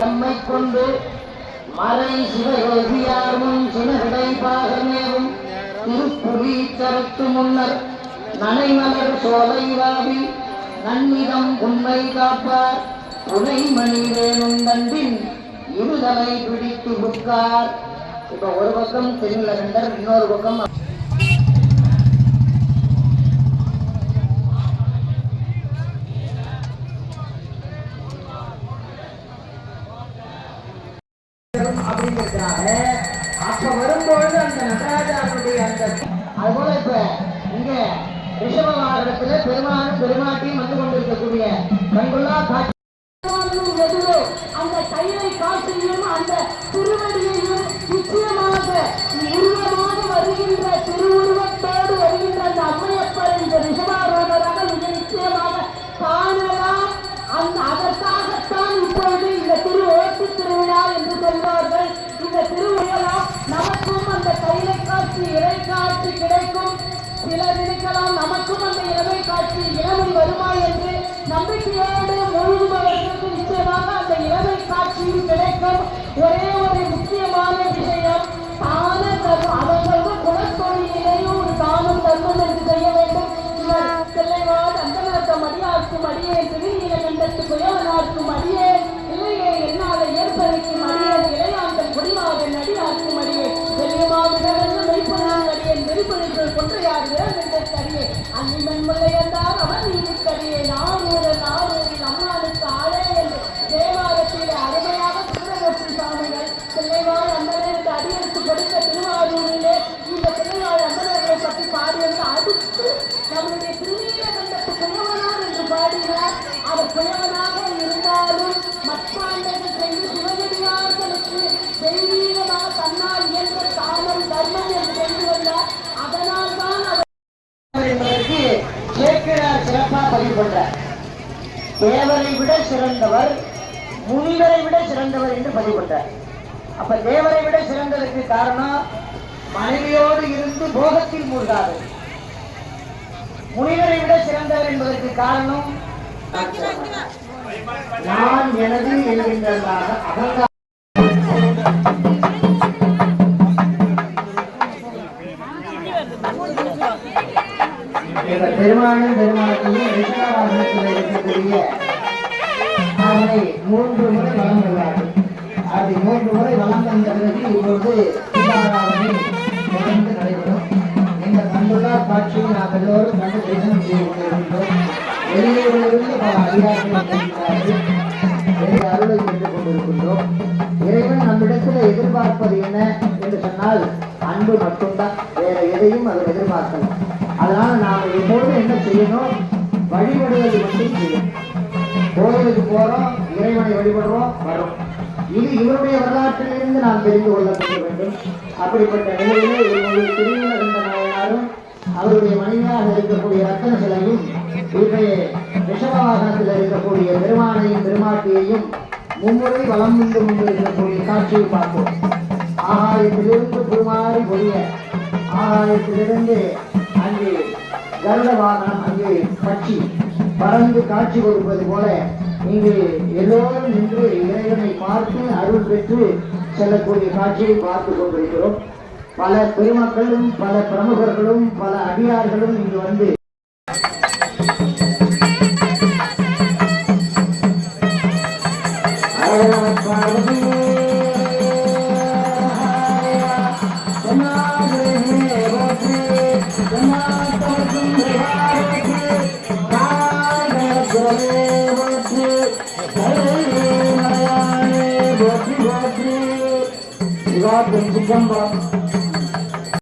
நம்மை கொண்டு மறை சிவயோகியார் முன் சினவிடை பாகமேவும் திருப்புவி தரத்து முன்னர் நனைமலர் சோலை வாவி நன்னிதம் உண்மை காப்பார். புனைமணி வேணும் தண்டின் இருதலை பிடித்து புக்கார் இப்ப ஒரு பக்கம் திருநிலகண்டர் இன்னொரு பக்கம் அப்படிங்கிறதுனால அப்ப வரும்பொழுது அந்த நடராஜாருடைய அந்த அதுபோல இப்ப இங்க ரிஷப வாகனத்துல பெருமானும் பெருமாட்டியும் வந்து கொண்டிருக்கக்கூடிய கண்கொள்ளா காட்சி அந்த கையை காட்சியும் அந்த திரு காட்சி இறை காட்சி கிடைக்கும். சிலர் இருக்கலாம் நமக்கும் அந்த இறை காட்சி இளமை வருமா என்று நம்பிக்கையோடு முழுகுபவர்களுக்கு நிச்சயமாக அந்த இளமை காட்சியும் கிடைக்கும். ஒரே ஒரு முக்கியமான விஷயம் தான தர்மம் அவர்கள் குலத்தொழிலையும் ஒரு தானம் தர்மம் என்று செய்ய வேண்டும். இவர் பிள்ளைவாள் அந்தனர்த்தம் அடியார்க்கும் அடியே திருநீலகண்டத்து மெய்ப்பொருள் அடியேன் வெளிப்பொருள்கள் கொன்றையார் விரகண்டற்கு அடியே அன்னிமன் முல்லையந்தார் அவர் நீதிக்கடியே நானூறு நானூரின் அம்மானுக்கு ஆளே என்று தேவாலயத்தில் அருமையாக சுந்தரமூர்த்தி சுவாமிகள் பிள்ளைவாழ் அந்தனருக்கு அடியெடுத்து கொடுத்த திருவாரூரிலே இந்த பிள்ளைவாழ் அந்தனர்களை பற்றி பாடியது அடுத்து நம்முடைய திருநீலகண்டத்து குயவனார் என்று பாடினார். அவர் குயவனாக பதிவு பண்றார். தேவரை விட சிறந்தவர் முனிவரை விட சிறந்தவர் என்று பதிவு பண்றார். அப்ப தேவரை விட சிறந்ததற்கு காரணம் மனைவியோடு இருந்து போகத்தில் மூழ்காது முனிவரை விட சிறந்தவர் என்பதற்கு காரணம் நான் எனது என்கின்றதாக அகங்காரம் இவர் பெருமானும் பெருமானையும் இருக்கக்கூடிய அவனை மூன்று முறை வலம் வருவார்கள் அப்படி மூன்று முறை வலம் வந்த பிறகு இப்பொழுது தீபாராதனை தொடர்ந்து நடைபெறும். இந்த கண்டுள்ளா காட்சியை நாம் எல்லோரும் கண்டு தரிசனம் செய்து கொண்டிருக்கின்றோம் வெளியூரிலிருந்து பல அதிகாரிகள் அருளை பெற்றுக் கொண்டிருக்கின்றோம். இறைவன் நம்மிடத்தில் எதிர்பார்ப்பது என்ன என்று சொன்னால் அன்பு மட்டும்தான். வேற எதையும் அவர் எதிர்பார்க்கலாம் அதனால நாம எப்பொழுதும் என்ன செய்யணும்? வழிபடுவது மட்டும் செய்யணும். கோயிலுக்கு போறோம் இறைவனை வழிபடுறோம் வரும் இது இவருடைய வரலாற்றிலிருந்து நாம் தெரிந்து கொள்ளப்பட வேண்டும். அப்படிப்பட்ட நிலையிலே இவருடைய திருநீலகண்ட நாயனாரும் அவருடைய மனைவியாக இருக்கக்கூடிய ரத்தன சிலையும் இவருடைய ரிஷபவாகனத்தில் இருக்கக்கூடிய பெருமானையும் பெருமாட்டியையும் மும்முறை வளம் வந்து கொண்டு இருக்கக்கூடிய காட்சியை பார்ப்போம். ஆகாயத்திலிருந்து புருமாறி பொழிய ஆகாயத்திலிருந்து அங்கே கருட வாகனம் அங்கே பட்சி பறந்து காட்சி கொடுப்பது போல இங்கு எல்லோரும் நின்று இறைவனை பார்த்து அருள் பெற்று செல்லக்கூடிய காட்சியை பார்த்து கொண்டிருக்கிறோம். பல பெருமக்களும் பல பிரமுகர்களும் பல அடியார்களும் இங்கு வந்து சிதம்பரம்